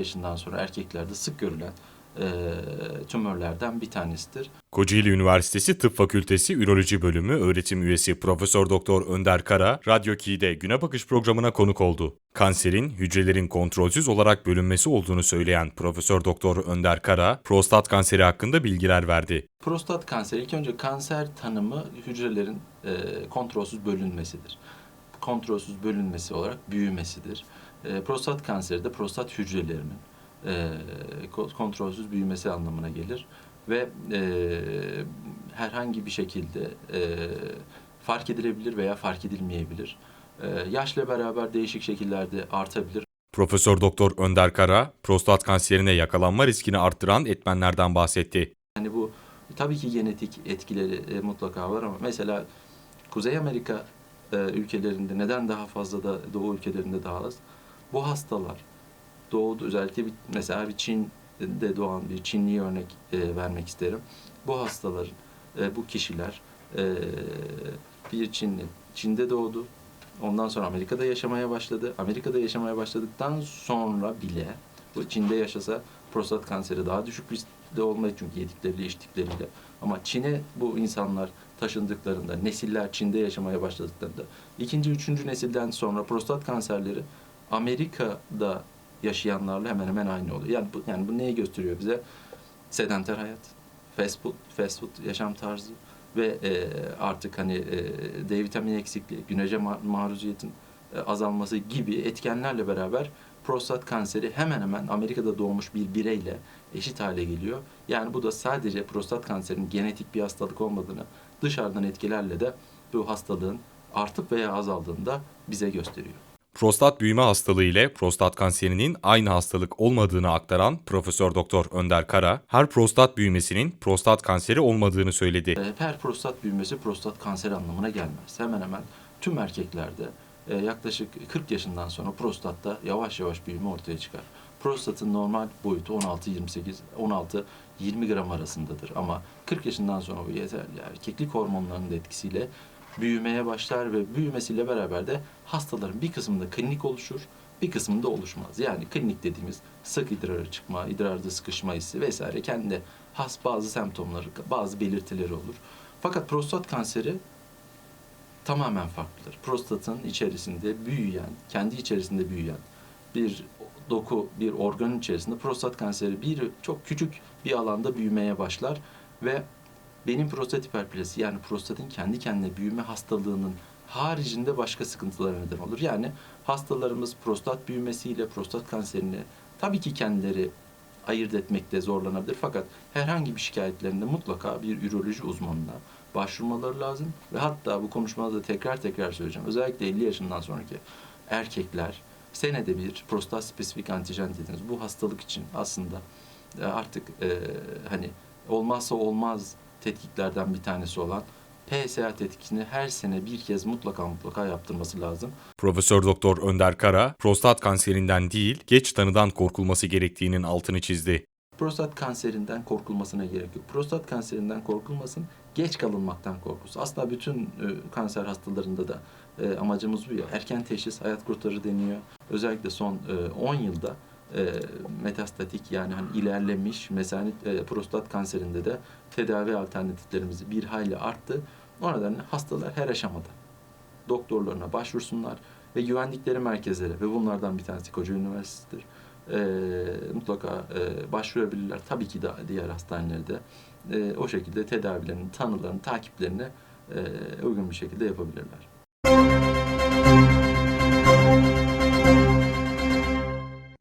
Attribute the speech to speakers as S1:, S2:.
S1: yaşından sonra erkeklerde sık görülen e, tümörlerden bir tanesidir.
S2: Kocaeli Üniversitesi Tıp Fakültesi Üroloji Bölümü öğretim üyesi Profesör Doktor Önder Kara, Radyo Key'de Güne Bakış programına konuk oldu. Kanserin hücrelerin kontrolsüz olarak bölünmesi olduğunu söyleyen Profesör Doktor Önder Kara, prostat kanseri hakkında bilgiler verdi.
S1: Prostat kanseri ilk önce kanser tanımı hücrelerin e, kontrolsüz bölünmesidir. Kontrolsüz bölünmesi olarak büyümesidir. E, prostat kanseri de prostat hücrelerinin e, ko- kontrolsüz büyümesi anlamına gelir ve e, herhangi bir şekilde e, fark edilebilir veya fark edilmeyebilir. E, yaşla beraber değişik şekillerde artabilir.
S2: Profesör Doktor Önder Kara, prostat kanserine yakalanma riskini arttıran etmenlerden bahsetti.
S1: Yani bu tabii ki genetik etkileri e, mutlaka var ama mesela Kuzey Amerika e, ülkelerinde neden daha fazla da Doğu ülkelerinde daha az? Bu hastalar doğuda özellikle bir, mesela bir Çin'de doğan bir Çinli örnek e, vermek isterim. Bu hastaların, e, bu kişiler e, bir Çinli Çin'de doğdu. Ondan sonra Amerika'da yaşamaya başladı. Amerika'da yaşamaya başladıktan sonra bile bu Çin'de yaşasa prostat kanseri daha düşük riskli olmayı çünkü yedikleriyle içtikleriyle. Ama Çin'e bu insanlar taşındıklarında, nesiller Çin'de yaşamaya başladıklarında, ikinci, üçüncü nesilden sonra prostat kanserleri Amerika'da yaşayanlarla hemen hemen aynı oluyor. Yani bu, yani bu neyi gösteriyor bize? Sedanter hayat, fast food, fast food yaşam tarzı ve e, artık hani e, D vitamini eksikliği, güneşe ma- maruziyetin e, azalması gibi etkenlerle beraber prostat kanseri hemen hemen Amerika'da doğmuş bir bireyle eşit hale geliyor. Yani bu da sadece prostat kanserinin genetik bir hastalık olmadığını dışarıdan etkilerle de bu hastalığın artıp veya azaldığını da bize gösteriyor.
S2: Prostat büyüme hastalığı ile prostat kanserinin aynı hastalık olmadığını aktaran Profesör Doktor Önder Kara, her prostat büyümesinin prostat kanseri olmadığını söyledi.
S1: E, Her prostat büyümesi prostat kanseri anlamına gelmez. Hemen hemen tüm erkeklerde e, yaklaşık 40 yaşından sonra prostatta yavaş yavaş büyüme ortaya çıkar. Prostatın normal boyutu 16-28, 16-20 gram arasındadır. Ama 40 yaşından sonra bu yeterli erkeklik hormonlarının da etkisiyle büyümeye başlar ve büyümesiyle beraber de hastaların bir kısmında klinik oluşur, bir kısmında oluşmaz. Yani klinik dediğimiz sık idrara çıkma, idrarda sıkışma hissi vesaire kendi has bazı semptomları, bazı belirtileri olur. Fakat prostat kanseri tamamen farklıdır. Prostatın içerisinde büyüyen, kendi içerisinde büyüyen bir doku, bir organın içerisinde prostat kanseri bir çok küçük bir alanda büyümeye başlar ve benim prostat hiperplasi yani prostatın kendi kendine büyüme hastalığının haricinde başka sıkıntılara neden olur. Yani hastalarımız prostat büyümesiyle prostat kanserini tabii ki kendileri ayırt etmekte zorlanabilir fakat herhangi bir şikayetlerinde mutlaka bir üroloji uzmanına başvurmaları lazım ve hatta bu konuşmada da tekrar tekrar söyleyeceğim. Özellikle 50 yaşından sonraki erkekler senede bir prostat spesifik antijen dediğiniz bu hastalık için aslında e, artık e, hani olmazsa olmaz tetkiklerden bir tanesi olan PSA tetkikini her sene bir kez mutlaka mutlaka yaptırması lazım.
S2: Profesör Doktor Önder Kara, prostat kanserinden değil, geç tanıdan korkulması gerektiğinin altını çizdi.
S1: Prostat kanserinden korkulmasına gerek yok. Prostat kanserinden korkulmasın, geç kalınmaktan korkulsun. Aslında bütün e, kanser hastalarında da e, amacımız bu ya. Erken teşhis hayat kurtarır deniyor. Özellikle son e, 10 yılda e, metastatik yani hani ilerlemiş mesanit e, prostat kanserinde de tedavi alternatiflerimiz bir hayli arttı. O nedenle hastalar her aşamada doktorlarına başvursunlar ve güvendikleri merkezlere ve bunlardan bir tanesi Kocaeli Üniversitesi'dir. E, mutlaka e, başvurabilirler. Tabii ki de diğer hastanelerde e, o şekilde tedavilerini, tanılarını, takiplerini e, uygun bir şekilde yapabilirler.